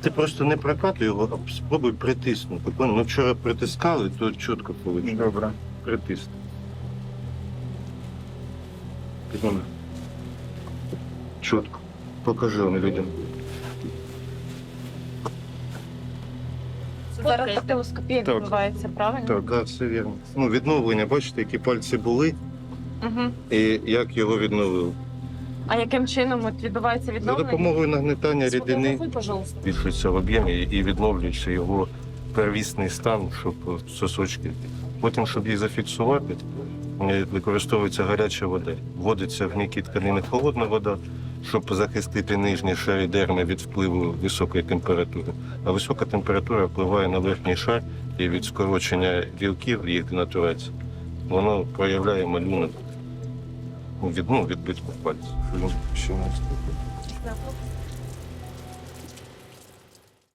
ти просто не прокатуй його, а спробуй притиснути. Понял? Ми вчора притискали, то чітко вийшло. Добре. Притисни. Підніми. Чітко. Покажи вам людям. Зараз дактилоскопія Так. відбувається, правильно? Так, да, все вірно. Ну, відновлення, бачите, які пальці були Угу. і як його відновили. А яким чином от відбувається За відновлення? допомогою нагнетання рідини Сфотографуй, пожалуйста. збільшується в об'ємі і відновлюється його первісний стан, щоб сосочки. Потім, щоб її зафіксувати, е, використовується гаряча вода. Вводиться в м'які тканини холодна вода, щоб захистити нижні шари дерми від впливу високої температури. А висока температура впливає на верхній шар і від скорочення білків їх денатурації. Воно проявляє малюнок від, ну, відбитку пальців. Що у нас встиг.